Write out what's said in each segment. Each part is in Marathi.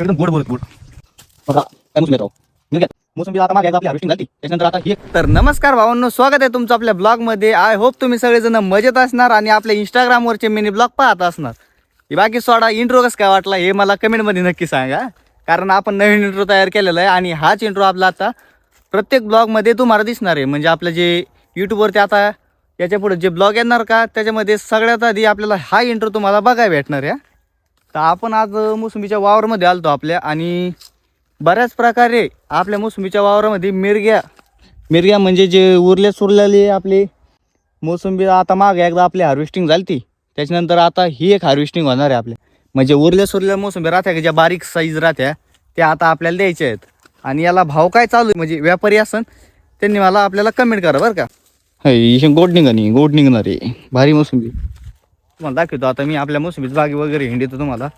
एकदम गोड बोलत गोड बघा काय राव मी मोसंबी आता मागे आपली हार्वेस्टिंग झाली. त्याच्यानंतर आता ही तर नमस्कार भावांनो स्वागत आहे तुमचं आपल्या ब्लॉगमध्ये आय होप तुम्ही सगळेजण मजेत असणार आणि आपल्या इंस्टाग्रामवरचे मिनी ब्लॉग पाहत असणार. बाकी सोडा इंट्रो कसं काय वाटला हे मला कमेंटमध्ये नक्की सांगा. कारण आपण नवीन इंट्रो तयार केलेला आहे आणि हाच इंट्रो आपला आता प्रत्येक ब्लॉगमध्ये तुम्हाला दिसणार आहे. म्हणजे आपलं जे यूट्यूबवरती आता याच्यापुढे जे ब्लॉग येणार का त्याच्यामध्ये सगळ्यात आधी आपल्याला हा इंट्रो तुम्हाला बघायला भेटणार आहे. तर आपण आज मोसंबीच्या वावरमध्ये आलतो आपल्या आणि बऱ्याच प्रकारे आपल्या मोसंबीच्या वावरामध्ये मिरग्या मिरग्या म्हणजे जे उरले सुरलेले आपले मोसंबी आता मागे एकदा आपली हार्वेस्टिंग झाली ती त्याच्यानंतर आता ही एक हार्वेस्टिंग होणार आहे आपल्या म्हणजे उरल्या सुरल्या मोसंबी राहत्या की ज्या बारीक साईज राहत्या त्या आता आपल्याला द्यायच्या आहेत. आणि याला भाव काय चालू आहे? म्हणजे व्यापारी असन त्यांनी मला आपल्याला कमेंट करा बरं का. हे गोड निघाली गोड निघणार. आहे भारी मोसंबी. तुम्हाला दाखवतो. आता मी आपल्या मोसंबीच बागी वगैरे हिंडीतो तुम्हाला.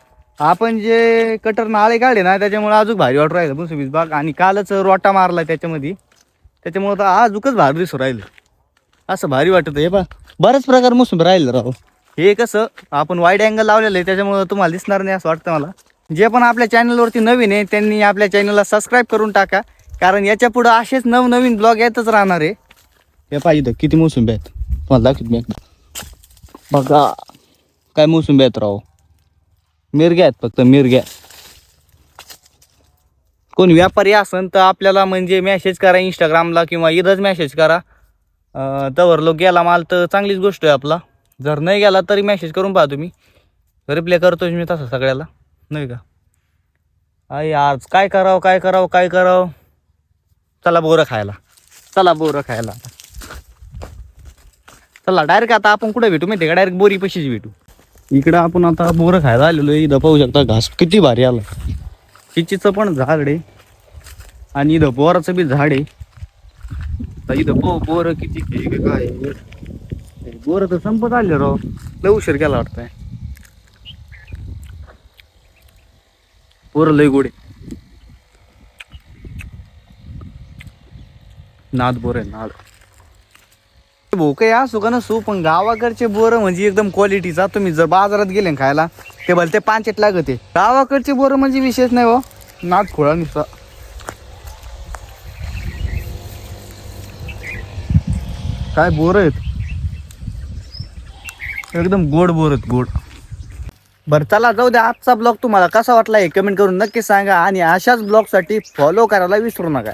आपण जे कटर नाळे काढले ना त्याच्यामुळे अजून भारी वाटू राहिलं मोसंबीच बाग. आणि कालच रोटा मारला त्याच्यामध्ये. त्याच्यामुळं तर आजूकच भारी दिसू राहिलं. असं भारी वाटत हे बा बरेच प्रकार मोसंबी राहिलं राव हे कसं आपण वाईड अँगल लावलेलं आहे त्याच्यामुळं तुम्हाला दिसणार नाही असं वाटतं मला. जे पण आपल्या चॅनलवरती नवीन आहे त्यांनी आपल्या चॅनलला सबस्क्राईब करून टाका. कारण याच्या पुढं असेच नवनवीन ब्लॉग येतच राहणार आहे. हे पाहिजे किती मोसंबी आहेत. तुम्हाला दाखवत मी बघा. काय मोसंबी आहेत राव? मिरग्या आहेत फक्त मिरग्या. कोण व्यापारी असन तर आपल्याला म्हणजे मेसेज करा इंस्टाग्रामला किंवा इथंच मेसेज करा. तवर लोक गेला माल तर चांगलीच गोष्ट आहे आपला. जर नाही गेला तरी मेसेज करून पहा तुम्ही. रिप्लाय करतोच मी तसं सगळ्याला. नाही का? आई आज काय करावं काय करावं काय करावं? चला बोरं खायला. चला बोरं खायला चला डायरेक्ट आता आपण कुठे भेटू माहिती का? डायरेक्ट बोरी पशीच भेटू. इकडं आपण आता बोरं खायला आलेलो आहे. इथं पाहू शकता घास. किती भारी आला. चिचीचं पण झाड आहे. आणि इथं बोराचं बी झाड आहे. तर इथं पाहू बोर किती काय बोरं तर संपत आले राव. लय उशीर केला वाटतंय. बोरं लय गोडे नाद बोर आहे नाद. भाऊ काही असो का नसू पण गावाकडचे बोरं म्हणजे एकदम क्वालिटीचा तुम्ही जर बाजारात गेले ना खायला ते भलते पांचेट लागते गावाकडचे बोरं म्हणजे विशेष नाही हो. नाद खोळा नुसता. काय बोर आहेत? एकदम गोड बोर आहेत गोड. बरं चला जाऊ द्या आजचा ब्लॉग तुम्हाला कसा वाटला हे कमेंट करून नक्की सांगा आणि अशाच ब्लॉगसाठी फॉलो करायला विसरू नका.